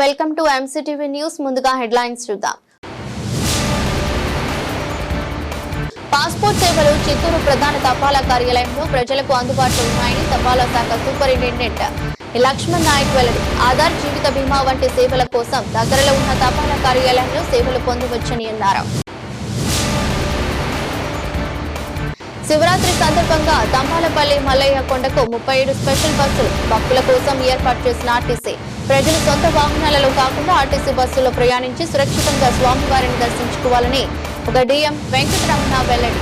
Welcome to MCTV news ముందుగా headlines చూద్దాం. Passport సేవలు చిత్తూరు ప్రధాన తపాలా కార్యాలయంలో ప్రజలకు అందుబాటులో ఉన్నాయని తపాలా శాఖ సూపరింటెండెంట్ లక్ష్మణ్ నాయక్ వెల్లడి. ఆధార్ జీవిత బీమా వంటి సేవల కోసం దగ్గరలో ఉన్న తపాలా కార్యాలయంలో సేవలు పొందవచ్చని అన్నారు. శివరాత్రి సందర్భంగా తంబాలపల్లి మల్లయ్య కొండకు ముప్పై ఏడు స్పెషల్ బస్సులు భక్తుల కోసం ఏర్పాటు చేసిన ఆర్టీసీ. ప్రజలు సొంత వాహనాలలో కాకుండా ఆర్టీసీ బస్సులో ప్రయాణించి సురక్షితంగా స్వామివారిని దర్శించుకోవాలని ఒక డిఎం వెంకటరమణ వెల్లడి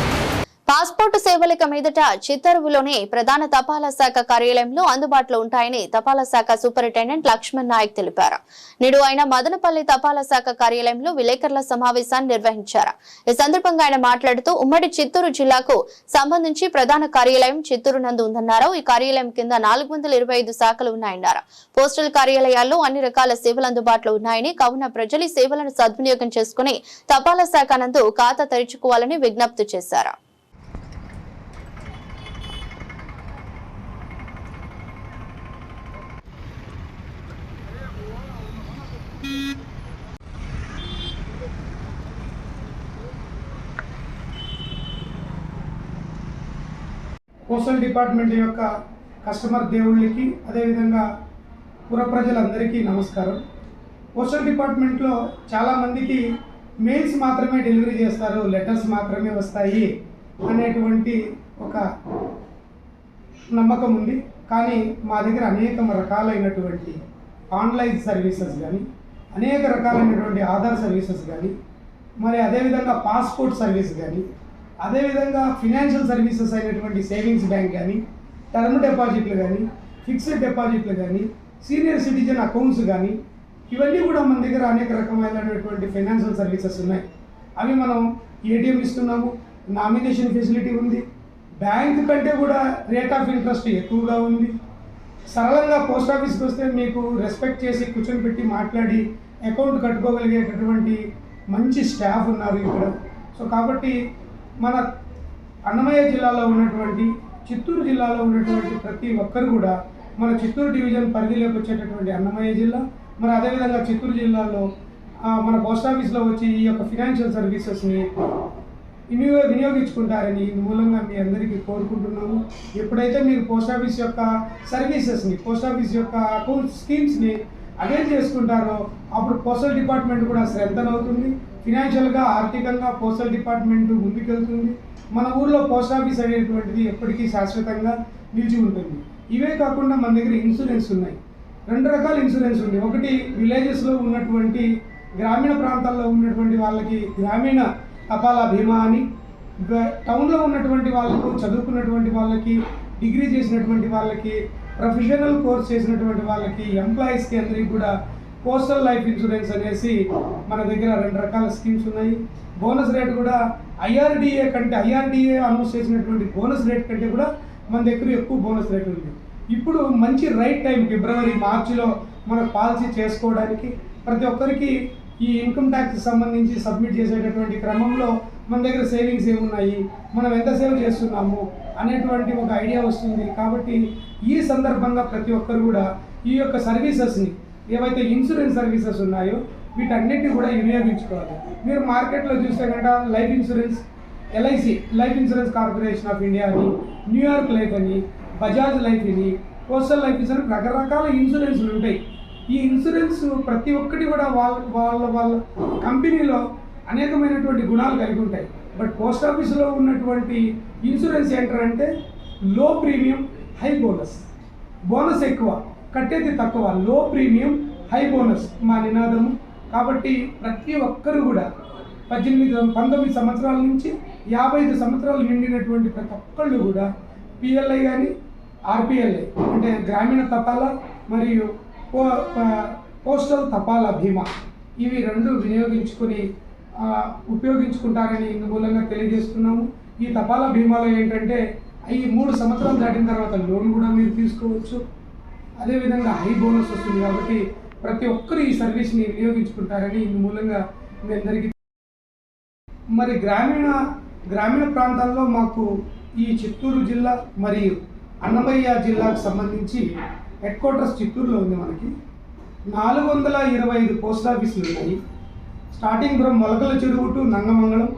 పాస్పోర్టు సేవలిక మీదట చిత్తరువులోని ప్రధాన తపాలా శాఖ కార్యాలయంలో అందుబాటులో ఉంటాయని తపాలా శాఖ సూపరింటెండెంట్ లక్ష్మణ్ నాయక్ తెలిపారు. నేడు ఆయన మదనపల్లి తపాలా శాఖ కార్యాలయంలో విలేకరుల సమావేశాన్ని నిర్వహించారు. ఈ సందర్భంగా ఆయన మాట్లాడుతూ ఉమ్మడి చిత్తూరు జిల్లాకు సంబంధించి ప్రధాన కార్యాలయం చిత్తూరు నందు ఉందన్నారు. ఈ కార్యాలయం కింద నాలుగు వందల ఇరవై ఐదు శాఖలు ఉన్నాయన్నారు. పోస్టల్ కార్యాలయాల్లో అన్ని రకాల సేవలు అందుబాటులో ఉన్నాయని కావున ప్రజలు ఈ సేవలను సద్వినియోగం చేసుకుని తపాలా శాఖ నందు ఖాతా తెరుచుకోవాలని విజ్ఞప్తి చేశారు. పోస్టల్ డిపార్ట్మెంట్ యొక్క కస్టమర్ దేవుళ్ళకి అదేవిధంగా పుర ప్రజలందరికీ నమస్కారం. పోస్టల్ డిపార్ట్మెంట్లో చాలామందికి మెయిల్స్ మాత్రమే డెలివరీ చేస్తారు లెటర్స్ మాత్రమే వస్తాయి అనేటువంటి ఒక నమ్మకం ఉంది. కానీ మా దగ్గర అనేక రకాలైనటువంటి ఆన్లైన్ సర్వీసెస్ కానీ అనేక రకాలైనటువంటి ఆధార్ సర్వీసెస్ కానీ మరి అదేవిధంగా పాస్పోర్ట్ సర్వీస్ కానీ అదేవిధంగా ఫినాన్షియల్ సర్వీసెస్ అయినటువంటి సేవింగ్స్ బ్యాంక్ కానీ టర్మ్ డిపాజిట్లు కానీ ఫిక్స్డ్ డిపాజిట్లు కానీ సీనియర్ సిటిజన్ అకౌంట్స్ కానీ ఇవన్నీ కూడా మన దగ్గర అనేక రకమైనటువంటి ఫైనాన్షియల్ సర్వీసెస్ ఉన్నాయి. అవి మనం ఏటీఎం ఇస్తున్నాము నామినేషన్ ఫెసిలిటీ ఉంది బ్యాంక్ కంటే కూడా రేట్ ఆఫ్ ఇంట్రెస్ట్ ఎక్కువగా ఉంది. సరళంగా పోస్ట్ ఆఫీస్కి వస్తే మీకు రెస్పెక్ట్ చేసి కూర్చొని పెట్టి మాట్లాడి అకౌంట్ కట్టుకోగలిగేటటువంటి మంచి స్టాఫ్ ఉన్నారు ఇక్కడ. సో కాబట్టి మన అన్నమయ్య జిల్లాలో ఉన్నటువంటి చిత్తూరు జిల్లాలో ఉన్నటువంటి ప్రతి ఒక్కరు కూడా మన చిత్తూరు డివిజన్ పరిధిలోకి వచ్చేటటువంటి అన్నమయ్య జిల్లా మరి అదేవిధంగా చిత్తూరు జిల్లాలో మన పోస్ట్ ఆఫీస్లో వచ్చి ఈ యొక్క ఫినాన్షియల్ సర్వీసెస్ని వినియో వినియోగించుకుంటారని ఈ మూలంగా మీ అందరికీ కోరుకుంటున్నాము. ఎప్పుడైతే మీరు పోస్ట్ ఆఫీస్ యొక్క సర్వీసెస్ని పోస్ట్ ఆఫీస్ యొక్క అకౌంట్ స్కీమ్స్ని అవేల్ చేసుకుంటారో అప్పుడు పోస్టల్ డిపార్ట్మెంట్ కూడా స్ట్రెంథన్ అవుతుంది. ఫినాన్షియల్గా ఆర్థికంగా పోస్టల్ డిపార్ట్మెంట్ ముందుకెళ్తుంది. మన ఊర్లో పోస్ట్ ఆఫీస్ అనేటువంటిది ఎప్పటికీ శాశ్వతంగా నిలిచి ఉంటుంది. ఇవే కాకుండా మన దగ్గర ఇన్సూరెన్స్ ఉన్నాయి. రెండు రకాల ఇన్సూరెన్స్ ఉంది. ఒకటి విలేజెస్లో ఉన్నటువంటి గ్రామీణ ప్రాంతాల్లో ఉన్నటువంటి వాళ్ళకి గ్రామీణ తపాలా బీమా అని టౌన్లో ఉన్నటువంటి వాళ్ళకు చదువుకున్నటువంటి వాళ్ళకి డిగ్రీ చేసినటువంటి వాళ్ళకి ప్రొఫెషనల్ కోర్స్ చేసినటువంటి వాళ్ళకి ఎంప్లాయీస్కి అందరికీ కూడా పోస్టల్ లైఫ్ ఇన్సూరెన్స్ అనేసి మన దగ్గర రెండు రకాల స్కీమ్స్ ఉన్నాయి. బోనస్ రేట్ కూడా ఐఆర్డిఏ కంటే ఐఆర్డిఏ అనౌన్స్ చేసినటువంటి బోనస్ రేట్ కంటే కూడా మన దగ్గర ఎక్కువ బోనస్ రేట్ ఉంది. ఇప్పుడు మంచి రైట్ టైం ఫిబ్రవరి మార్చిలో మన పాలసీ చేసుకోవడానికి ప్రతి ఒక్కరికి ఈ ఇన్కమ్ ట్యాక్స్ సంబంధించి సబ్మిట్ చేసేటటువంటి క్రమంలో మన దగ్గర సేవింగ్స్ ఏమున్నాయి? మనం ఎంత సేవ్ చేస్తున్నాము? అనేటువంటి ఒక ఐడియా వస్తుంది. కాబట్టి ఈ సందర్భంగా ప్రతి ఒక్కరు కూడా ఈ యొక్క సర్వీసెస్ని ఏవైతే ఇన్సూరెన్స్ సర్వీసెస్ ఉన్నాయో వీటన్నిటిని కూడా వినియోగించుకోవాలి. మీరు మార్కెట్లో చూస్తే కనుక life insurance LIC life insurance corporation of India అని న్యూయార్క్ లైఫ్ అని బజాజ్ లైఫ్ అని పోస్టల్ లైఫ్ ఇన్సూరెన్స్ రకరకాల ఇన్సూరెన్స్లు ఉంటాయి. ఈ ఇన్సూరెన్స్ ప్రతి ఒక్కటి కూడా వాళ్ళ వాళ్ళ వాళ్ళ కంపెనీలో అనేకమైనటువంటి గుణాలు కలిగి ఉంటాయి. బట్ పోస్ట్ ఆఫీసులో ఉన్నటువంటి ఇన్సూరెన్స్ ఏంటంటే లో ప్రీమియం హై బోనస్. బోనస్ ఎక్కువ. కట్టేది తక్కువ లో ప్రీమియం హై బోనస్ మా నినాదము. కాబట్టి ప్రతి ఒక్కరు కూడా పద్దెనిమిది పంతొమ్మిది సంవత్సరాల నుంచి యాభై ఐదు సంవత్సరాలు నిండినటువంటి ప్రతి ఒక్కళ్ళు కూడా పిఎల్ఐ కానీ ఆర్పిఎల్ఐ అంటే గ్రామీణ తపాలా మరియు పో పోస్టల్ తపాలా బీమా ఇవి రెండు వినియోగించుకొని ఉపయోగించుకుంటారని మూలంగా తెలియజేస్తున్నాము. ఈ తపాలా బీమాలో ఏంటంటే ఈ మూడు సంవత్సరాలు దాటిన తర్వాత లోన్ కూడా మీరు తీసుకోవచ్చు. అదేవిధంగా హై బోనస్ వస్తుంది కాబట్టి ప్రతి ఒక్కరు ఈ సర్వీస్ని వినియోగించుకుంటారని ఇందు మూలంగా మీ అందరికీ మరి గ్రామీణ గ్రామీణ ప్రాంతాల్లో మాకు ఈ చిత్తూరు జిల్లా మరియు అన్నమయ్య జిల్లాకు సంబంధించి హెడ్ క్వార్టర్స్ చిత్తూరులో ఉంది మనకి. నాలుగు వందల ఇరవై ఐదు పోస్ట్ ఆఫీసులు ఉన్నాయి. Starting from Molakala Cheruvu to Nangamangalam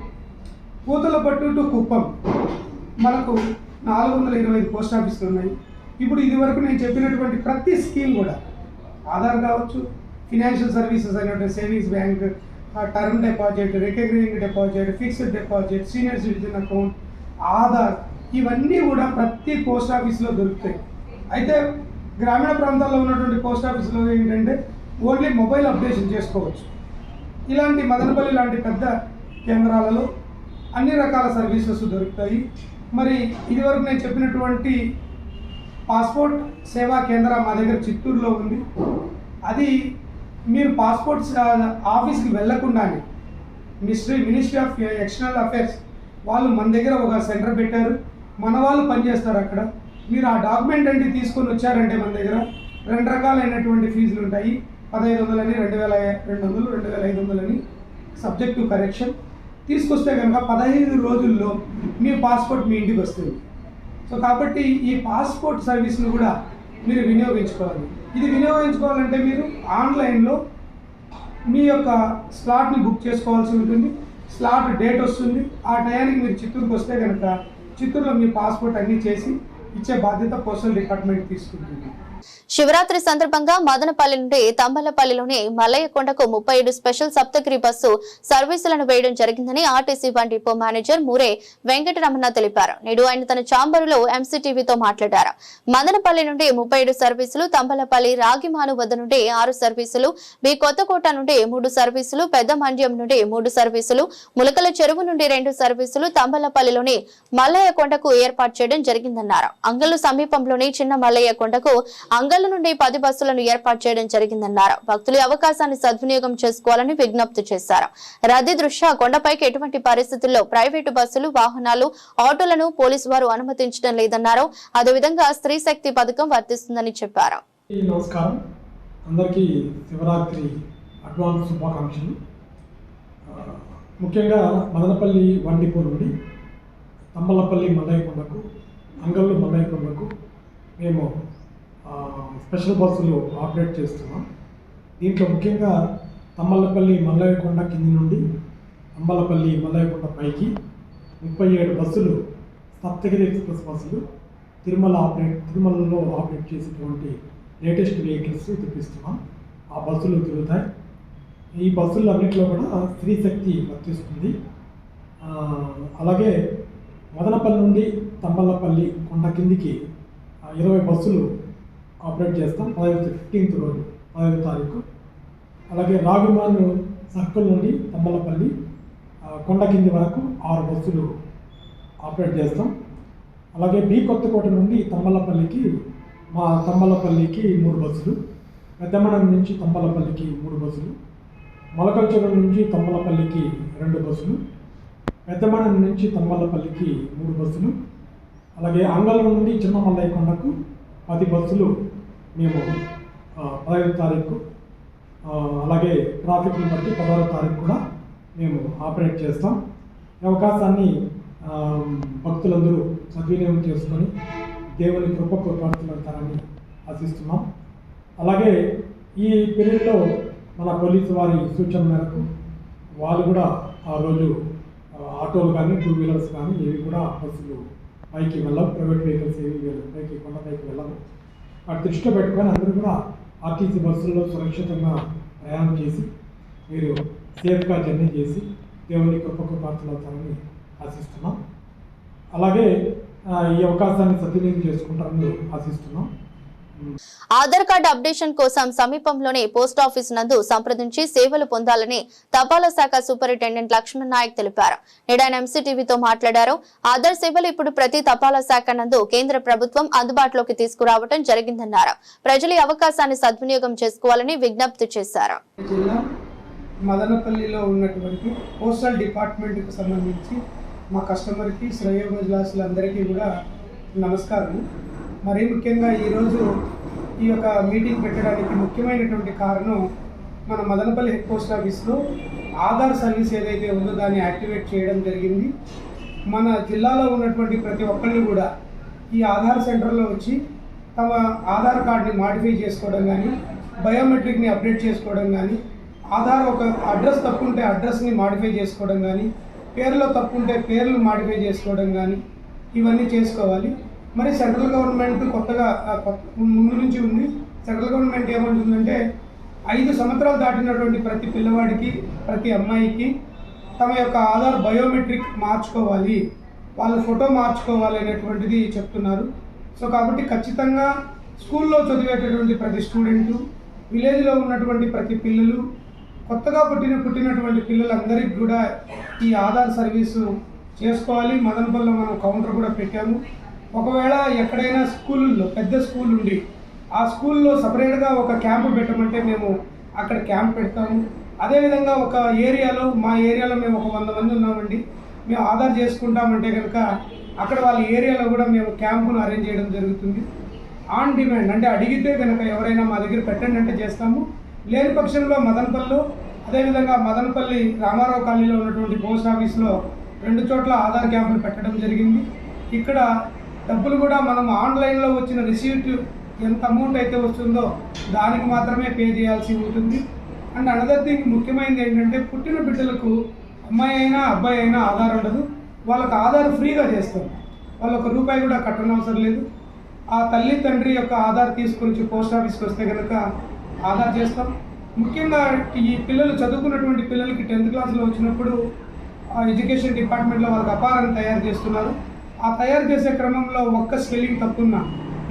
Puthalapattu to Kuppam. మనకు నాలుగు వందల ఇరవై ఐదు పోస్ట్ ఆఫీసులు ఉన్నాయి. ఇప్పుడు ఇది వరకు నేను చెప్పినటువంటి ప్రతి స్కీమ్ కూడా ఆధార్ కావచ్చు ఫినాన్షియల్ సర్వీసెస్ అయినటువంటి savings bank term deposit recurring deposit fixed deposit senior citizen account Aadhaar ఇవన్నీ కూడా ప్రతి పోస్ట్ ఆఫీస్లో దొరుకుతాయి. అయితే గ్రామీణ ప్రాంతాల్లో ఉన్నటువంటి పోస్ట్ ఆఫీసులో ఏంటంటే ఓన్లీ మొబైల్ అప్డేషన్ చేసుకోవచ్చు. ఇలాంటి మదనపల్లి లాంటి పెద్ద కేంద్రాలలో అన్ని రకాల సర్వీసెస్ దొరుకుతాయి. మరి ఇదివరకు నేను చెప్పినటువంటి పాస్పోర్ట్ సేవా కేంద్రం మా దగ్గర చిత్తూరులో ఉంది. అది మీరు పాస్పోర్ట్ ఆఫీస్కి వెళ్ళకుండానే ministry ministry of external affairs వాళ్ళు మన దగ్గర ఒక సెంటర్ పెట్టారు. మన వాళ్ళు పనిచేస్తారు అక్కడ. మీరు ఆ డాక్యుమెంట్ అంటే తీసుకొని వచ్చారంటే మన దగ్గర రెండు రకాలైనటువంటి ఫీజులు ఉంటాయి. పదహైదు వందలని రెండు వేల రెండు వందలు రెండు వేల ఐదు వందలని సబ్జెక్ట్ టు కరెక్షన్ తీసుకొస్తే కనుక పదహైదు రోజుల్లో మీ పాస్పోర్ట్ మీ ఇంటికి వస్తుంది. సో కాబట్టి ఈ పాస్పోర్ట్ సర్వీస్ను కూడా మీరు వినియోగించుకోవాలి. ఇది వినియోగించుకోవాలంటే మీరు ఆన్లైన్లో మీ యొక్క స్లాట్ని బుక్ చేసుకోవాల్సి ఉంటుంది. స్లాట్ డేట్ వస్తుంది. ఆ టయానికి మీరు చిత్తూరుకు వస్తే కనుక చిత్తూరులో మీ పాస్పోర్ట్ అన్నీ చేసి ఇచ్చే బాధ్యత పోస్టల్ డిపార్ట్మెంట్ తీసుకుంటుంది. శివరాత్రి సందర్భంగా మదనపల్లి నుండి తంబలపల్లిలోని మల్లయ్య కొండకు ముప్పై ఏడు స్పెషల్ సప్తగిరి బస్సు సర్వీసులను వేయడం జరిగిందని RTC one depot manager Moore Venkataramana తెలిపారు. నేడు ఆయన తన చాంబరులో ఎంసీటీవీతో మాట్లాడారు. మదనపల్లి నుండి ముప్పై ఏడు సర్వీసులు తంబలపల్లి రాగిమాను వద్ద నుండి ఆరు సర్వీసులు బి కొత్తకోట నుండి మూడు సర్వీసులు పెద్ద మండ్యం నుండి మూడు సర్వీసులు ములకల చెరువు నుండి రెండు సర్వీసులు తంబలపల్లిలోని మల్లయ్య కొండకు ఏర్పాటు చేయడం జరిగిందన్నారు. అంగలు సమీపంలోని చిన్న మల్లయ్య కొండకు అంగళ్ళ నుండి పది బస్సులను ఏర్పాటు చేయడం జరిగిందన్నారు. భక్తులు అవకాశాన్ని సద్వినియోగం చేసుకోవాలని విజ్ఞప్తి చేశారు. రద్దీ దృష్ట్యా కొండపైకి ఎటువంటి పరిస్థితుల్లో ప్రైవేటు బస్సులు వాహనాలు ఆటోలను పోలీసు వారు అనుమతించడం లేదన్నారు. అదేవిధంగా స్త్రీ శక్తి పథకం వర్తిస్తుందని చెప్పారు. నమస్కారం. అందరికీ శివరాత్రి అడ్వాన్స్ శుభాకాంక్షలు. ముఖ్యంగా మదనపల్లి వండిపో నుండి తమ్మలపల్లి మల్లయ్యకొండకు అంగళ్ళు మల్లయ్యకొండకు మేము స్పెషల్ బస్సులు ఆపరేట్ చేస్తున్నాం. దీంట్లో ముఖ్యంగా తమ్మలపల్లి మల్లయ్యకొండ కింది నుండి అంబలపల్లి మల్లయ్యకొండ పైకి ముప్పై ఏడు బస్సులు సప్తగిరి ఎక్స్ప్రెస్ బస్సులు తిరుమల ఆపరేట్ తిరుమలలో ఆపరేట్ చేసేటువంటి లేటెస్ట్ వెహికల్స్ తెప్పిస్తున్నాం. ఆ బస్సులు తిరుగుతాయి. ఈ బస్సులన్నింటిలో కూడా స్త్రీ శక్తి వర్తిస్తుంది. అలాగే మదనపల్లి నుండి తంబలపల్లి కొండ కిందికి ఇరవై బస్సులు ఆపరేట్ చేస్తాం పదహైదు ఫిఫ్టీన్త్ రోజు పదహైదు తారీఖు. అలాగే రాగుమాను సర్కిల్ నుండి తంబలపల్లి కొండ కింది వరకు ఆరు బస్సులు ఆపరేట్ చేస్తాం. అలాగే బి కొత్తకోట నుండి తమ్మలపల్లికి మా తమ్మలపల్లికి మూడు బస్సులు పెద్దమణం నుంచి తమ్మలపల్లికి మూడు బస్సులు మొలకల నుంచి తమ్మలపల్లికి రెండు బస్సులు పెద్దమణం నుంచి తమ్మలపల్లికి మూడు బస్సులు అలాగే అంగళం నుండి చిన్న మల్లయ్యకొండకు పది బస్సులు మేము పదహైదు తారీఖు అలాగే ట్రాఫిక్ని బట్టి పదహారు తారీఖు కూడా మేము ఆపరేట్ చేస్తాం. ఈ అవకాశాన్ని భక్తులందరూ సద్వినియోగం చేసుకొని దేవుని కృపకు ప్రార్థనతారని ఆశిస్తున్నాం. అలాగే ఈ పీరియడ్లో మన పోలీసు వారి సూచన మేరకు వాళ్ళు కూడా ఆ రోజు ఆటోలు కానీ టూ వీలర్స్ కానీ ఏవి కూడా బస్సులు పైకి వెళ్ళవు. ప్రైవేట్ వెహికల్స్ ఏవి వెళ్ళవు. పైకి కొండ పైకి వెళ్ళవు. వాటి దృష్టిలో పెట్టుకొని అందరూ కూడా ఆర్టీసీ బస్సుల్లో సురక్షితంగా ప్రయాణం చేసి మీరు సేఫ్గా జర్నీ చేసి దేవుని కృపకు పాత్రలవుతారని ఆశిస్తున్నాం. అలాగే ఈ అవకాశాన్ని సద్వినియోగం చేసుకుంటారని ఆశిస్తున్నాం. ఆధార్ కార్డు అప్డేషన్ కోసం సమీపంలోని పోస్ట్ ఆఫీస్ నందు సంప్రదించి సేవలు పొందాలని తపాలా శాఖ సూపరింటెండెంట్ లక్ష్మణ్ నాయక్ తెలిపారు. నేడు ఎంసీటీవీతో మాట్లాడారు. ఆధార్ సేవలు ఇప్పుడు ప్రతి తపాలా శాఖ నందు కేంద్ర ప్రభుత్వం అందుబాటులోకి తీసుకురావడం జరిగిందన్నారు. ప్రజలు అవకాశాన్ని సద్వినియోగం చేసుకోవాలని విజ్ఞప్తి చేశారు. మదనపల్లిలో ఉన్నటువంటి పోస్టల్ డిపార్ట్మెంట్కి సంబంధించి మా కస్టమర్కి కూడా నమస్కారం. మరీ ముఖ్యంగా ఈరోజు ఈ యొక్క మీటింగ్ పెట్టడానికి ముఖ్యమైనటువంటి కారణం మన మదనపల్లి హెడ్ పోస్ట్ ఆఫీస్లో ఆధార్ సర్వీస్ ఏదైతే ఉందో దాన్ని యాక్టివేట్ చేయడం జరిగింది. మన జిల్లాలో ఉన్నటువంటి ప్రతి ఒక్కళ్ళు కూడా ఈ ఆధార్ సెంటర్లో వచ్చి తమ ఆధార్ కార్డుని మాడిఫై చేసుకోవడం కానీ బయోమెట్రిక్ని అప్డేట్ చేసుకోవడం కానీ ఆధార్ ఒక అడ్రస్ తప్పుంటే అడ్రస్ని మాడిఫై చేసుకోవడం కానీ పేరులో తప్పుంటే పేర్లు మాడిఫై చేసుకోవడం కానీ ఇవన్నీ చేసుకోవాలి. మరి సెంట్రల్ గవర్నమెంట్ కొత్తగా కొత్త- ముందు నుంచి ఉంది. సెంట్రల్ గవర్నమెంట్ ఏమంటుందంటే ఐదు సంవత్సరాలు దాటినటువంటి ప్రతి పిల్లవాడికి ప్రతి అమ్మాయికి తమ యొక్క ఆధార్ బయోమెట్రిక్ మార్చుకోవాలి. వాళ్ళ ఫోటో మార్చుకోవాలి అనేటువంటిది చెప్తున్నారు. సో కాబట్టి ఖచ్చితంగా స్కూల్లో చదివేటటువంటి ప్రతి స్టూడెంటు విలేజ్లో ఉన్నటువంటి ప్రతి పిల్లలు కొత్తగా పుట్టిన పుట్టినటువంటి పిల్లలందరికీ కూడా ఈ ఆధార్ సర్వీసు చేసుకోవాలి. మదనపల్లిలో మనం కౌంటర్ కూడా పెట్టాము. ఒకవేళ ఎక్కడైనా స్కూల్లో పెద్ద స్కూల్ ఉండి ఆ స్కూల్లో సపరేట్గా ఒక క్యాంపు పెట్టమంటే మేము అక్కడ క్యాంప్ పెడతాము. అదేవిధంగా ఒక ఏరియాలో మా ఏరియాలో మేము ఒక వంద మంది ఉన్నామండి. మేము ఆధార్ చేసుకుంటామంటే కనుక అక్కడ వాళ్ళ ఏరియాలో కూడా మేము క్యాంపును అరేంజ్ చేయడం జరుగుతుంది. ఆన్ డిమాండ్ అంటే అడిగితే కనుక ఎవరైనా మా దగ్గర పెట్టండి అంటే చేస్తాము. లేని పక్షంలో మదనపల్లిలో అదేవిధంగా మదనపల్లి రామారావు కాలనీలో ఉన్నటువంటి పోస్ట్ ఆఫీస్లో రెండు చోట్ల ఆధార్ క్యాంపులు పెట్టడం జరిగింది. ఇక్కడ డబ్బులు కూడా మనం ఆన్లైన్లో వచ్చిన రిసీట్ ఎంత అమౌంట్ అయితే వస్తుందో దానికి మాత్రమే పే చేయాల్సి ఉంటుంది. అండ్ అనదర్ థింగ్ ముఖ్యమైనది ఏంటంటే పుట్టిన బిడ్డలకు అమ్మాయి అయినా అబ్బాయి అయినా ఆధార్ ఉండదు. వాళ్ళకి ఆధార్ ఫ్రీగా చేస్తాం వాళ్ళు ఒక రూపాయి కూడా కట్టనవసరం లేదు. ఆ తల్లి తండ్రి యొక్క ఆధార్ తీసుకొని పోస్ట్ ఆఫీస్కి వస్తే కనుక ఆధార్ చేస్తాం. ముఖ్యంగా ఈ పిల్లలు చదువుకున్నటువంటి పిల్లలకి టెన్త్ క్లాస్లో వచ్చినప్పుడు ఎడ్యుకేషన్ డిపార్ట్మెంట్లో వాళ్ళకి అపారాన్ని తయారు చేస్తున్నారు. ఆ తయారు చేసే క్రమంలో ఒక్క స్పెల్లింగ్ తప్పున్నా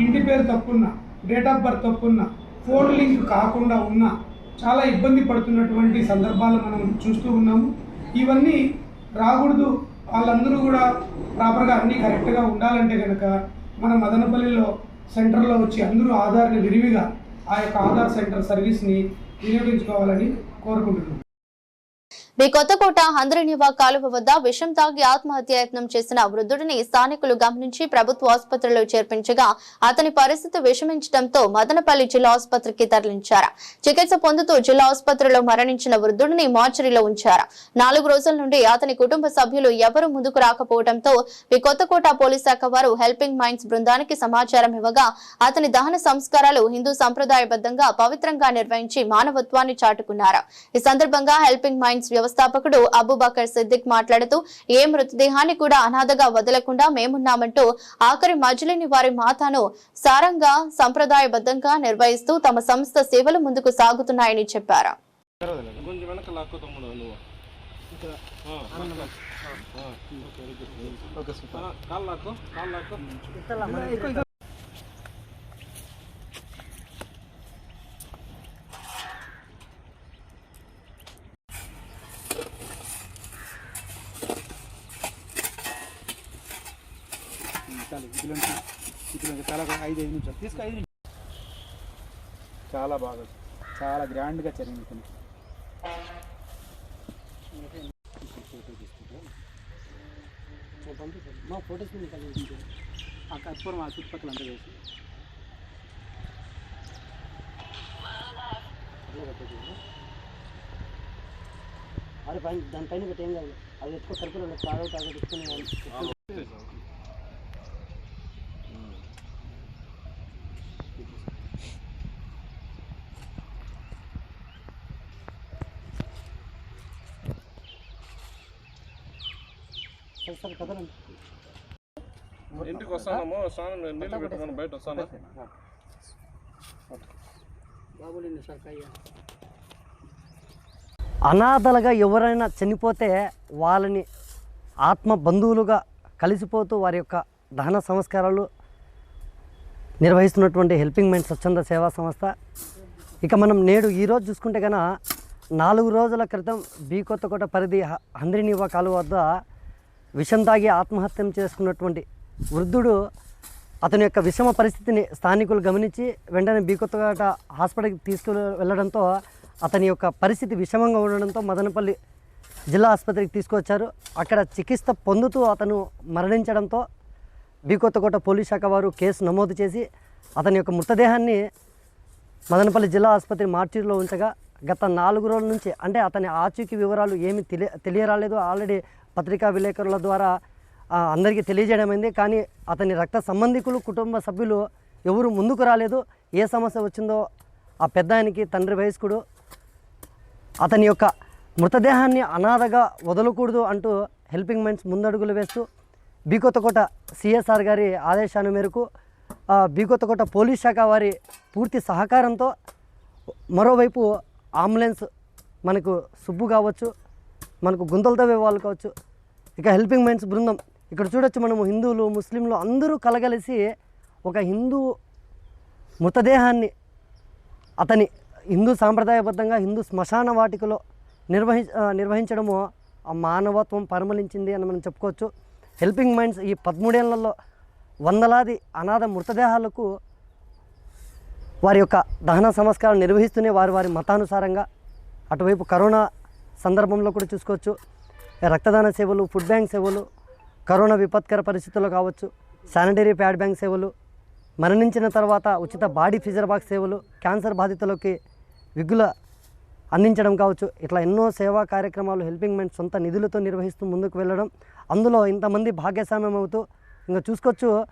ఇంటి పేరు తప్పున్నా డేట్ ఆఫ్ బర్త్ తప్పున్నా ఫోన్ లింక్ కాకుండా ఉన్నా చాలా ఇబ్బంది పడుతున్నటువంటి సందర్భాలు మనం చూస్తూ ఉన్నాము. ఇవన్నీ రాకూడదు. వాళ్ళందరూ కూడా ప్రాపర్గా అన్నీ కరెక్ట్గా ఉండాలంటే కనుక మన మదనపల్లిలో సెంటర్లో వచ్చి అందరూ ఆధార్ని విరివిగా ఆ యొక్క ఆధార్ సెంటర్ సర్వీస్ని వినియోగించుకోవాలని కోరుకుంటున్నాం. మీ కొత్తకోట హంద్రనివా కాలువ వద్ద విషం తాగి ఆత్మహత్యాయత్నం చేసిన వృద్ధుడిని స్థానికులు గమనించి ప్రభుత్వ ఆసుపత్రిలో చేర్పించగా అతని పరిస్థితి విషమించడంతో మదనపల్లి జిల్లా ఆసుపత్రికి తరలించారు. చికిత్స పొందుతూ జిల్లా ఆసుపత్రిలో మరణించిన వృద్ధుడిని మార్చరీలో ఉంచారు. నాలుగు రోజుల నుండి అతని కుటుంబ సభ్యులు ఎవరూ ముందుకు రాకపోవడంతో మీ కొత్తకోట పోలీస్ శాఖ వారు హెల్పింగ్ మైండ్స్ బృందానికి సమాచారం ఇవ్వగా అతని దహన సంస్కారాలు హిందూ సంప్రదాయబద్ధంగా పవిత్రంగా నిర్వహించి మానవత్వాన్ని చాటుకున్నారు. ఈ సందర్భంగా హెల్పింగ్ మైండ్స్ వ్యవస్థాపకుడు అబుబకర్ సిద్దిక్ మాట్లాడుతూ ఏ మృతదేహాన్ని కూడా అనాథగా వదలకుండా మేమున్నామంటూ ఆఖరి మజిలీని వారి మాతాను సారంగా సంప్రదాయబద్ధంగా నిర్వహిస్తూ తమ సంస్థ సేవలు ముందుకు సాగుతున్నాయని చెప్పారు. వెనక లాక్కో తమ్ముడు ఐదు ఐదు నిమిషాలు. తీసుకు ఐదు నిమిషాలు. చాలా బాగా చాలా గ్రాండ్గా జరిగింది పని మా ఫోటోస్ ఆ కర్పూరం ఆ చుట్టుపక్కల అంతా వేసి అది పైన దానిపైన పెట్టేం కాదు. అది ఎక్కువ కర్పూరం తాగవు తాగవు తెచ్చుకుని ఇంటికి వస్తానమ్మో స్నానం నీళ్ళు పెట్టుకొని బయట వస్తాను? అనాథలుగా ఎవరైనా చనిపోతే వాళ్ళని ఆత్మ బంధువులుగా కలిసిపోతూ వారి యొక్క దహన సంస్కారాలు నిర్వహిస్తున్నటువంటి హెల్పింగ్ మైండ్ స్వచ్ఛంద సేవా సంస్థ. ఇక మనం నేడు ఈరోజు చూసుకుంటే కనుక నాలుగు రోజుల క్రితం బీ కొత్తకోట పరిధి హంద్రినివా కాలువ వద్ద విషం తాగి ఆత్మహత్యం చేసుకున్నటువంటి వృద్ధుడు అతని యొక్క విషమ పరిస్థితిని స్థానికులు గమనించి వెంటనే బీకొత్తగట హాస్పిటల్కి తీసుకు వెళ్ళడంతో అతని యొక్క పరిస్థితి విషమంగా ఉండడంతో మదనపల్లి జిల్లా ఆసుపత్రికి తీసుకొచ్చారు. అక్కడ చికిత్స పొందుతూ అతను మరణించడంతో బీకొత్తకోట పోలీస్ శాఖ వారు కేసు నమోదు చేసి అతని యొక్క మృతదేహాన్ని మదనపల్లి జిల్లా ఆసుపత్రి మార్చిలో ఉంచగా గత నాలుగు రోజుల నుంచి అంటే అతని ఆచూకీ వివరాలు ఏమి తెలియ తెలియరాలేదు. ఆల్రెడీ పత్రికా విలేకరుల ద్వారా అందరికీ తెలియజేయడమైంది. కానీ అతని రక్త సంబంధికులు కుటుంబ సభ్యులు ఎవరు ముందుకు రాలేదు. ఏ సమస్య వచ్చిందో ఆ పెద్ద ఆయనకి తండ్రి వయస్కుడు అతని యొక్క మృతదేహాన్ని అనాథగా వదలకూడదు అంటూ హెల్పింగ్ మైండ్స్ ముందడుగులు వేస్తూ బీకొత్తకోట సిఎస్ఆర్ గారి ఆదేశాల మేరకు బీకొత్తకోట పోలీస్ శాఖ వారి పూర్తి సహకారంతో మరోవైపు అంబులెన్స్ మనకు సుబ్బు కావచ్చు. మనకు గుంతలు తవ్వే వాళ్ళు కావచ్చు. ఇక హెల్పింగ్ మైండ్స్ బృందం. ఇక్కడ చూడొచ్చు మనము హిందువులు ముస్లింలు అందరూ కలగలిసి ఒక హిందూ మృతదేహాన్ని అతని హిందూ సాంప్రదాయబద్ధంగా హిందూ శ్మశాన వాటికలో నిర్వహి నిర్వహించడము ఆ మానవత్వం పరిమళించింది అని మనం చెప్పుకోవచ్చు. హెల్పింగ్ మైండ్స్ ఈ పదమూడేళ్ళలో వందలాది అనాథ మృతదేహాలకు వారి యొక్క దహన సంస్కారం నిర్వహిస్తూనే వారి వారి మతానుసారంగా అటువైపు కరోనా సందర్భంలో కూడా చూసుకోవచ్చు. రక్తదాన సేవలు ఫుడ్ బ్యాంక్ సేవలు కరోనా విపత్కర పరిస్థితుల్లో కావచ్చు శానిటరీ ప్యాడ్ బ్యాంక్ సేవలు మరణించిన తర్వాత ఉచిత బాడీ ఫిజర్ బాక్స్ సేవలు క్యాన్సర్ బాధితులకి విగ్గుల అందించడం కావచ్చు. ఇట్లా ఎన్నో సేవా కార్యక్రమాలు హెల్పింగ్ మెంట్ సొంత నిధులతో నిర్వహిస్తూ ముందుకు వెళ్ళడం. అందులో ఇంతమంది భాగ్యస్వామ్యం అవుతూ ఇంకా చూసుకోవచ్చు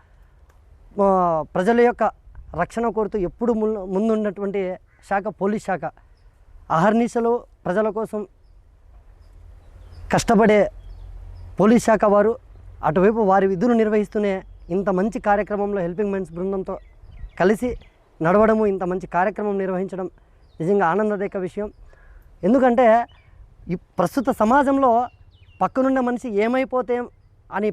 ప్రజల యొక్క రక్షణ కోరుతూ ఎప్పుడు ముల్- ముందున్నటువంటి శాఖ పోలీస్ శాఖ. అహర్నిశలు ప్రజల కోసం కష్టపడే పోలీస్ శాఖ వారు అటువైపు వారి విధులు నిర్వహిస్తూనే ఇంత మంచి కార్యక్రమంలో హెల్పింగ్ మైండ్స్ బృందంతో కలిసి నడవడము ఇంత మంచి కార్యక్రమం నిర్వహించడం నిజంగా ఆనందదాయక విషయం. ఎందుకంటే ఈ ప్రస్తుత సమాజంలో పక్కనున్న మనిషి ఏమైపోతే అని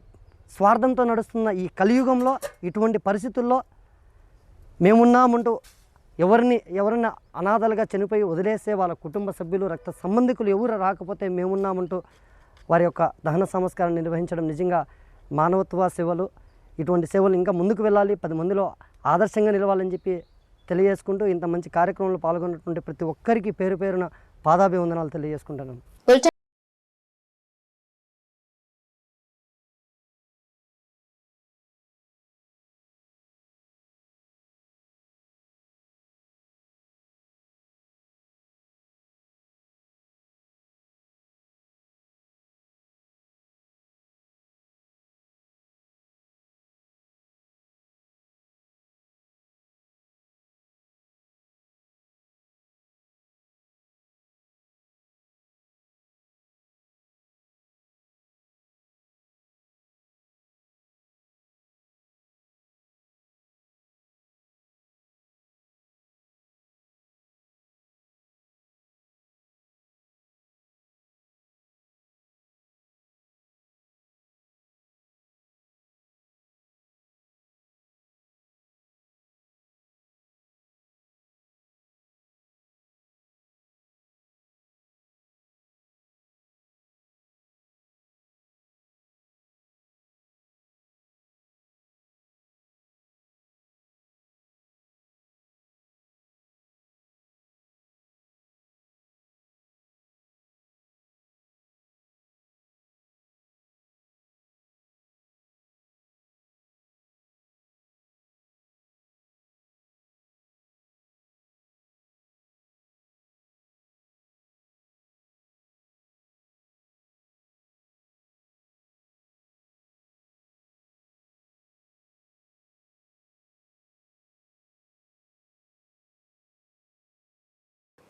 స్వార్థంతో నడుస్తున్న ఈ కలియుగంలో ఇటువంటి పరిస్థితుల్లో మేమున్నామంటూ ఎవరిని ఎవరిని అనాథలుగా చనిపోయి వదిలేసే వాళ్ళ కుటుంబ సభ్యులు రక్త సంబంధికులు ఎవరు రాకపోతే మేమున్నామంటూ వారి యొక్క దహన సంస్కారం నిర్వహించడం నిజంగా మానవత్వ సేవలు. ఇటువంటి సేవలు ఇంకా ముందుకు వెళ్ళాలి. పది మందిలో ఆదర్శంగా నిలవాలని చెప్పి తెలియజేసుకుంటూ ఇంత మంచి కార్యక్రమంలో పాల్గొన్నటువంటి ప్రతి ఒక్కరికి పేరు పేరున పాదాభివందనాలు తెలియజేసుకుంటున్నాను.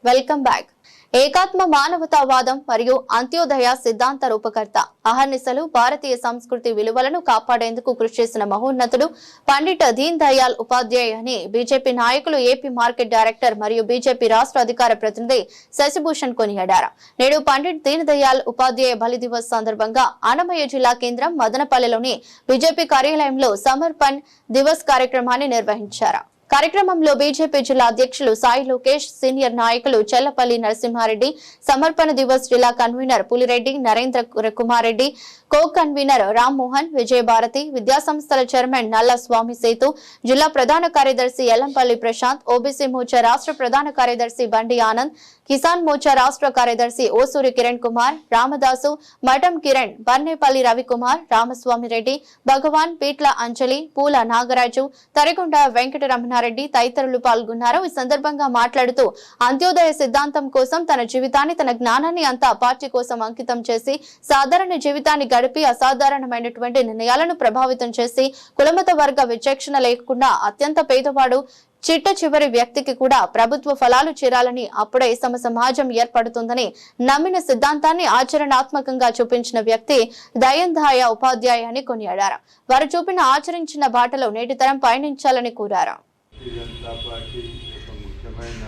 Welcome back. ఏకాత్మ మానవతావాదం మరియు అంత్యోదయ సిద్ధాంత రూపకర్త అహర్నిశలు భారతీయ సంస్కృతి విలువలను కాపాడేందుకు కృషి చేసిన మహోన్నతుడు పండిట్ దీన్ దయాల్ ఉపాధ్యాయ అని బీజేపీ నాయకులు ఏపీ మార్కెట్ డైరెక్టర్ మరియు బీజేపీ రాష్ట్ర అధికార ప్రతినిధి శశిభూషణ్ కొనియాడారు. నేడు పండిట్ దీన్ దయాల్ ఉపాధ్యాయ బలి దివస్ సందర్భంగా అన్నమయ్య జిల్లా కేంద్రం మదనపల్లిలోని బీజేపీ కార్యాలయంలో సమర్పణ్ దివస్ కార్యక్రమాన్ని నిర్వహించారు. కార్యక్రమంలో బీజేపీ జిల్లా అధ్యక్షులు సాయి లోకేష్ సీనియర్ నాయకులు చెల్లపల్లి నరసింహారెడ్డి సమర్పణ దివస్ జిల్లా convener Pulireddy Narendra Kumar Reddy co convener Ram Mohan Vijayabharathi విద్యాసంస్థల చైర్మన్ నల్ల స్వామి సేతు జిల్లా ప్రధాన కార్యదర్శి ఎల్లంపల్లి ప్రశాంత్ ఓబీసీ మోర్చా రాష్ట్ర ప్రధాన కార్యదర్శి బండి ఆనంద్ కిసాన్ మోర్చా రాష్ట్ర కార్యదర్శి ఓసూరి కిరణ్ కుమార్ రామదాసు మఠం కిరణ్ బర్నేపల్లి రవికుమార్ రామస్వామి రెడ్డి భగవాన్ పీట్ల అంజలి పూల నాగరాజు తరిగొండ వెంకటరమణారెడ్డి తదితరులు పాల్గొన్నారు. ఈ సందర్భంగా మాట్లాడుతూ అంత్యోదయ సిద్ధాంతం కోసం తన జీవితాన్ని తన జ్ఞానాన్ని అంతా పార్టీ కోసం అంకితం చేసి సాధారణ జీవితాన్ని గడిపి అసాధారణమైనటువంటి నిర్ణయాలను ప్రభావితం చేసి కులమత వర్గ విచక్షణ లేకుండా అత్యంత పేదవాడు చిట్ట చివరి వ్యక్తికి కూడా ప్రభుత్వ ఫలాలు చేరాలని అప్పుడే సమ సమాజం ఏర్పడుతుందని నమ్మిన సిద్ధాంతాన్ని ఆచరణాత్మకంగా చూపించిన వ్యక్తి దయంధాయ ఉపాధ్యాయ అని కొనియాడారు. వారు చూపిన ఆచరించిన బాటలో నేటి తరం పయనించాలని కోరారు భారతీయ జనతా పార్టీ ఒక ముఖ్యమైన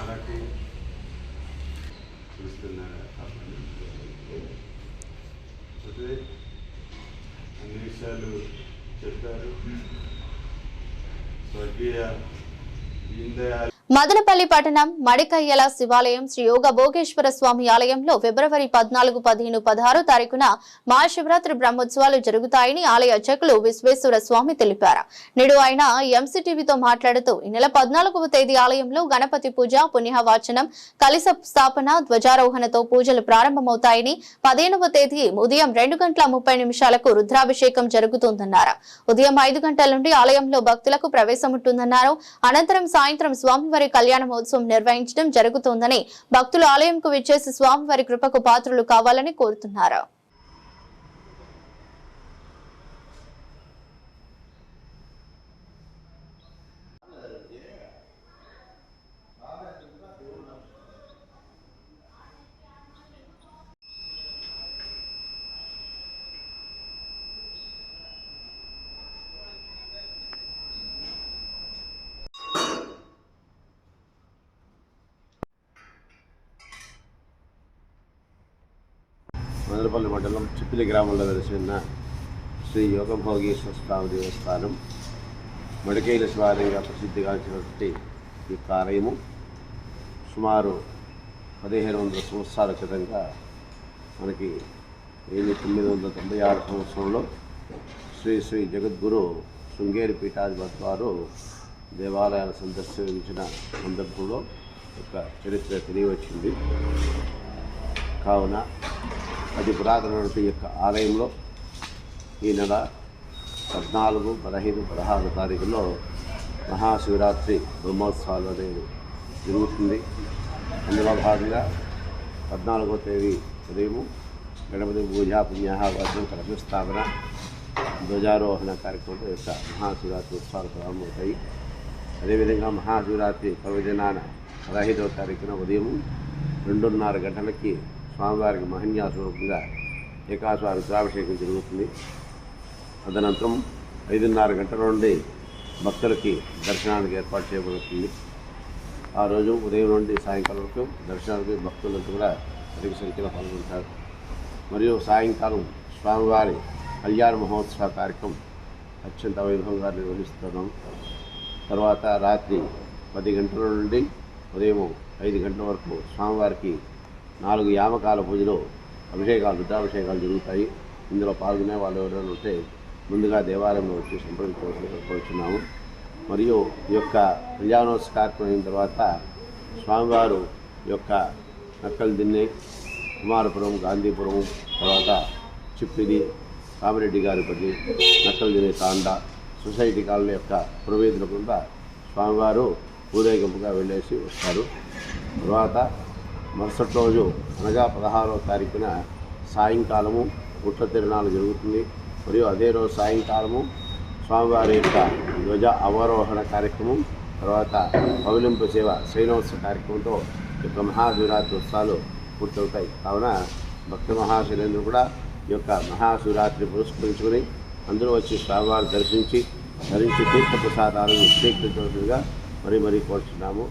మనకి చూస్తున్నారా తప్పని అయితే అన్ని విషయాలు చెప్పారు. స్వర్గీయ దీన్ దయాళ్ మదనపల్లి పట్టణం మడికయ్యల శివాలయం శ్రీ యోగ భోగేశ్వర స్వామి ఆలయంలో ఫిబ్రవరి పద్నాలుగు పదిహేను పదహారు తారీఖున మహాశివరాత్రి బ్రహ్మోత్సవాలు జరుగుతాయని ఆలయ అర్చకులు విశ్వేశ్వర స్వామి తెలిపారు. నేడు ఆయన ఎంసీటీవీతో మాట్లాడుతూ ఈ నెల పద్నాలుగవ తేదీ ఆలయంలో గణపతి పూజ పుణ్యవాచనం కలిస స్థాపన ధ్వజారోహణతో పూజలు ప్రారంభమవుతాయని పదిహేనవ తేదీ ఉదయం రెండు గంటల ముప్పై నిమిషాలకు రుద్రాభిషేకం జరుగుతుందన్నారు. ఉదయం ఐదు గంటల నుండి ఆలయంలో భక్తులకు ప్రవేశం ఉంటుందన్నారు అనంతరం సాయంత్రం స్వామివారి కళ్యాణ మహోత్సవం నిర్వహించడం జరుగుతోందని భక్తులు ఆలయంకు విచ్చేసి స్వామివారి కృపకు పాత్రలు కావాలని కోరుతున్నారు. మదనపల్లి మండలం చిప్పిలి గ్రామంలో వెలిసిన శ్రీ యోగభోగేశ్వర స్వామి దేవస్థానం మడికేల శివాలయంగా ప్రసిద్ధిగాంచినటువంటి ఈ కార్యము సుమారు పదిహేను వందల సంవత్సరాల క్రితంగా మనకి ఏడు తొమ్మిది వందల తొంభై ఆరు సంవత్సరంలో శ్రీ శ్రీ జగద్గురు శృంగేరి పీఠాధిపతి వారు దేవాలయాలు సందర్శించిన సందర్భంలో ఒక చరిత్ర తెలియవచ్చింది. కావున అతి పురాతనమైనటువంటి యొక్క ఆలయంలో ఈ నెల పద్నాలుగు పదహైదు పదహారు తారీఖులో మహాశివరాత్రి బ్రహ్మోత్సవాలు అనేది జరుగుతుంది. అందులో భాగంగా పద్నాలుగో తేదీ ఉదయం గణపతి పూజ పుణ్యాహవాసం కలశ స్థాపన ధ్వజారోహణ కార్యక్రమం యొక్క మహాశివరాత్రి ఉత్సవాలు ప్రారంభమవుతాయి. అదేవిధంగా మహాశివరాత్రి పర్వదినాన పదహైదవ తారీఖున ఉదయం రెండున్నర గంటలకి స్వామివారికి మహన్యాస్వరూపంగా ఏకాశ్వార రుద్రాభిషేకం జరుగుతుంది. తదనంతరం ఐదున్నర గంటల నుండి భక్తులకి దర్శనానికి ఏర్పాటు చేయబడుతుంది. ఆ రోజు ఉదయం నుండి సాయంకాలం వరకు దర్శనానికి భక్తులంతా కూడా అధిక సంఖ్యలో పాల్గొంటారు. మరియు సాయంకాలం స్వామివారి కళ్యాణ మహోత్సవ కార్యక్రమం అత్యంత వైభవంగా నిర్వహిస్తున్నాం. తర్వాత రాత్రి పది గంటల నుండి ఉదయం ఐదు గంటల వరకు స్వామివారికి నాలుగు యామకాల పూజలు అభిషేకాలు రుద్రాభిషేకాలు జరుగుతాయి. ఇందులో పాల్గొనే వాళ్ళు ఎవరైనా ఉంటే ముందుగా దేవాలయంలో వచ్చి సంప్రదించవలసి కోరుచున్నాము మరియు ఈ యొక్క కళ్యాణోత్సవ కార్యక్రమం అయిన తర్వాత స్వామివారు యొక్క నక్కలు దిన్నె కుమారపురం గాంధీపురం తర్వాత చిప్పిది కామిరెడ్డి గారిపల్లి నక్కలు దిన్నె తాండా సొసైటీ కాలనీ యొక్క పురవేదుల కింద స్వామివారు ఊరేగింపుగా వెళ్ళేసి వస్తారు. తర్వాత మరుసటి రోజు అనగా పదహారవ తారీఖున సాయంకాలము పుట్ల తిరునాళ్ళు జరుగుతుంది. మరియు అదే రోజు సాయంకాలము స్వామివారి యొక్క ధ్వజ అవరోహణ కార్యక్రమం తర్వాత పవిలింపు సేవ శైనోత్సవ కార్యక్రమంతో యొక్క మహాశివరాత్రి ఉత్సవాలు పూర్తవుతాయి. కావున భక్త మహాశైలేంద్రులు కూడా ఈ యొక్క మహాశివరాత్రి పురస్కరించుకొని అందరూ వచ్చి స్వామివారిని దర్శించి ధరించి తీర్థ ప్రసాదాలను స్వీకరించవలసిందిగా మరి మరీ కోరుచున్నాము.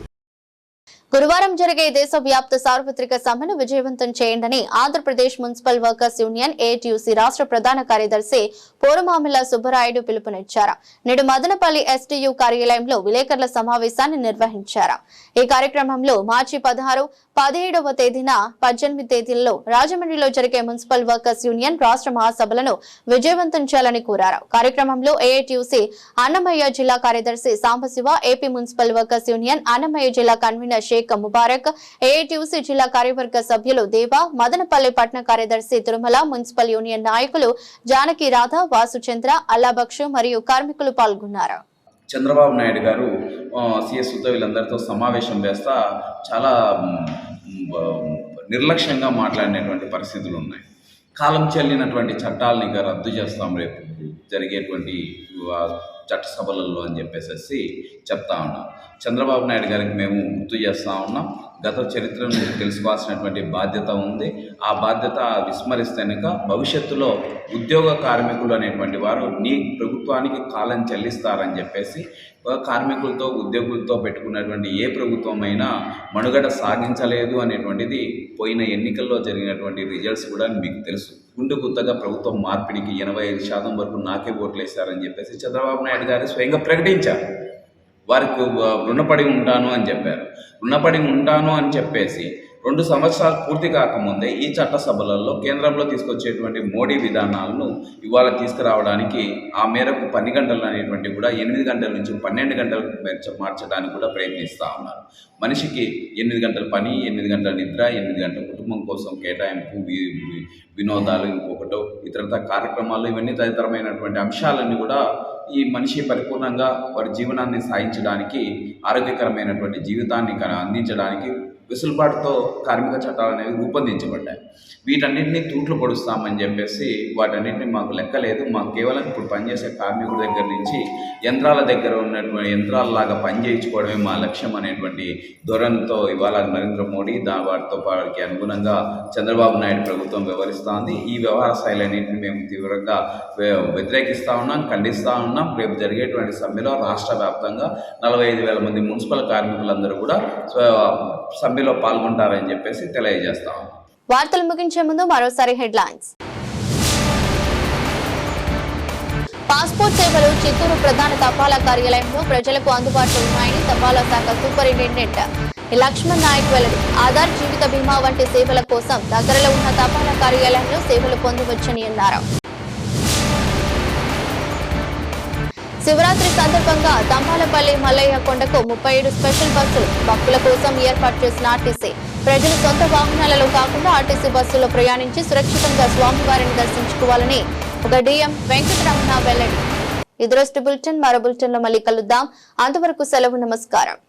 గురువారం జరిగే దేశవ్యాప్త సార్వత్రిక సభను విజయవంతం చేయండి Andhra Pradesh municipal workers union AITUC రాష్ట్ర ప్రధాన కార్యదర్శి పోరమామిల సుబ్బరాయుడు పిలుపునిచ్చారు. నేడు మదనపల్లి ఎస్టీయూ కార్యాలయంలో విలేకరుల సమావేశాన్ని నిర్వహించారు. ఈ కార్యక్రమంలో మార్చి పదహారు పదిహేడవ తేదీన పద్దెనిమిది తేదీల్లో రాజమండ్రిలో జరిగే మున్సిపల్ వర్కర్స్ యూనియన్ రాష్ట్ర మహాసభలను విజయవంతం చేయాలని కోరారు. కార్యక్రమంలో ఏఐటీయూసీ అన్నమయ్య జిల్లా కార్యదర్శి Sambasiva AP municipal workers union Annamayya జిల్లా కన్వీనర్ షేక్ ముబారక్ ఏఐటీయూసీ జిల్లా కార్యవర్గ సభ్యులు దేవా మదనపల్లి పట్టణ కార్యదర్శి తిరుమల మున్సిపల్ యూనియన్ నాయకులు జానకి రాధ వాసుచంద్ర అల్లాబక్షు మరియు కార్మికులు పాల్గొన్నారు. చంద్రబాబు నాయుడు గారు సిఎస్తో వీళ్ళందరితో సమావేశం వేస్తా చాలా నిర్లక్ష్యంగా మాట్లాడినటువంటి పరిస్థితులు ఉన్నాయి. కాలం చెల్లినటువంటి చట్టాలని ఇక రద్దు చేస్తాం రేపు జరిగేటువంటి చట్టసభలలో అని చెప్పేసి చెప్తా ఉన్నాం. చంద్రబాబు నాయుడు గారికి మేము గుర్తు చేస్తూ ఉన్నాం. గత చరిత్రను తెలుసుకోవాల్సినటువంటి బాధ్యత ఉంది. ఆ బాధ్యత విస్మరిస్తే కనుక భవిష్యత్తులో ఉద్యోగ కార్మికులు అనేటువంటి వారు నీ ప్రభుత్వానికి కాలం చెల్లిస్తారని చెప్పేసి కార్మికులతో ఉద్యోగులతో పెట్టుకున్నటువంటి ఏ ప్రభుత్వమైనా మనుగడ సాగించలేదు అనేటువంటిది పోయిన ఎన్నికల్లో జరిగినటువంటి రిజల్ట్స్ కూడా మీకు తెలుసు. గుండు గుత్తగా ప్రభుత్వం మార్పిడికి ఎనభై ఐదు శాతం వరకు నాకే ఓట్లు చెప్పేసి చంద్రబాబు నాయుడు గారు స్వయంగా ప్రకటించారు. వారికి రుణపడి ఉంటాను అని చెప్పారు. రుణపడి ఉంటాను అని చెప్పేసి రెండు సంవత్సరాలు పూర్తి కాకముందే ఈ చట్టసభలలో కేంద్రంలో తీసుకొచ్చేటువంటి మోడీ విధానాలను ఇవాళ తీసుకురావడానికి ఆ మేరకు పని గంటలు అనేటువంటి కూడా ఎనిమిది గంటల నుంచి పన్నెండు గంటలకు మార్చడానికి కూడా ప్రయత్నిస్తూ ఉన్నారు. మనిషికి ఎనిమిది గంటల పని ఎనిమిది గంటల నిద్ర ఎనిమిది గంటల కుటుంబం కోసం కేటాయింపు వినోదాలు ఇంకొకటో ఇతరత కార్యక్రమాలు ఇవన్నీ తదితరమైనటువంటి అంశాలన్నీ కూడా ఈ మనిషి పరిపూర్ణంగా వారి జీవనాన్ని సాగించడానికి ఆరోగ్యకరమైనటువంటి జీవితాన్ని అందించడానికి వెసులుబాటుతో కార్మిక చట్టాలు అనేవి రూపొందించబడ్డాయి. వీటన్నిటిని తూట్లు పొడుస్తామని చెప్పేసి వాటన్నిటిని మాకు లెక్కలేదు మాకు కేవలం ఇప్పుడు పనిచేసే కార్మికుల దగ్గర నుంచి యంత్రాల దగ్గర ఉన్నటువంటి యంత్రాలలాగా పనిచేయించుకోవడమే మా లక్ష్యం అనేటువంటి ధోరణితో ఇవాళ నరేంద్ర మోడీ దా వాటితో వారికి అనుగుణంగా చంద్రబాబు నాయుడు ప్రభుత్వం వ్యవహరిస్తోంది. ఈ వ్యవహార శైలిన్నింటిని మేము తీవ్రంగా వ్య- వ్యతిరేకిస్తూ ఉన్నాం ఖండిస్తూ ఉన్నాం. రేపు జరిగేటువంటి సమ్మెలో రాష్ట్ర వ్యాప్తంగా నలభై ఐదు వేల మంది మున్సిపల్ కార్మికులందరూ కూడా సమ్మెలో పాల్గొంటారని చెప్పేసి తెలియజేస్తాం. వార్తలు ముగించే ముందు మరోసారి హెడ్లైన్స్. పాస్పోర్ట్ సేవలు చిత్తూరు ప్రధాన తపాలా కార్యాలయంలో ప్రజలకు అందుబాటులో ఉన్నాయని తపాలా శాఖ సూపరింటెండెంట్ లక్ష్మణ్ నాయక్ వెల్లడి. ఆధార్ జీవిత బీమా వంటి సేవల కోసం దగ్గరలో ఉన్న తపాలా కార్యాలయంలో సేవలు పొందవచ్చని అన్నారు. శివరాత్రి సందర్భంగా తంబాలపల్లి మల్లయ్య కొండకు ముప్పై ఏడు స్పెషల్ బస్సులు భక్తుల కోసం ఏర్పాటు చేసిన ఆర్టీసీ. ప్రజలు సొంత వాహనాలలో కాకుండా ఆర్టీసీ బస్సులో ప్రయాణించి సురక్షితంగా స్వామివారిని దర్శించుకోవాలని ఒక డిఎం వెంకటరమణ వెల్లడి. ఇది రోజు బులెటిన్ మరో బులెటిన్లో మళ్ళీ కలుద్దాం. అంతవరకు సెలవు నమస్కారం.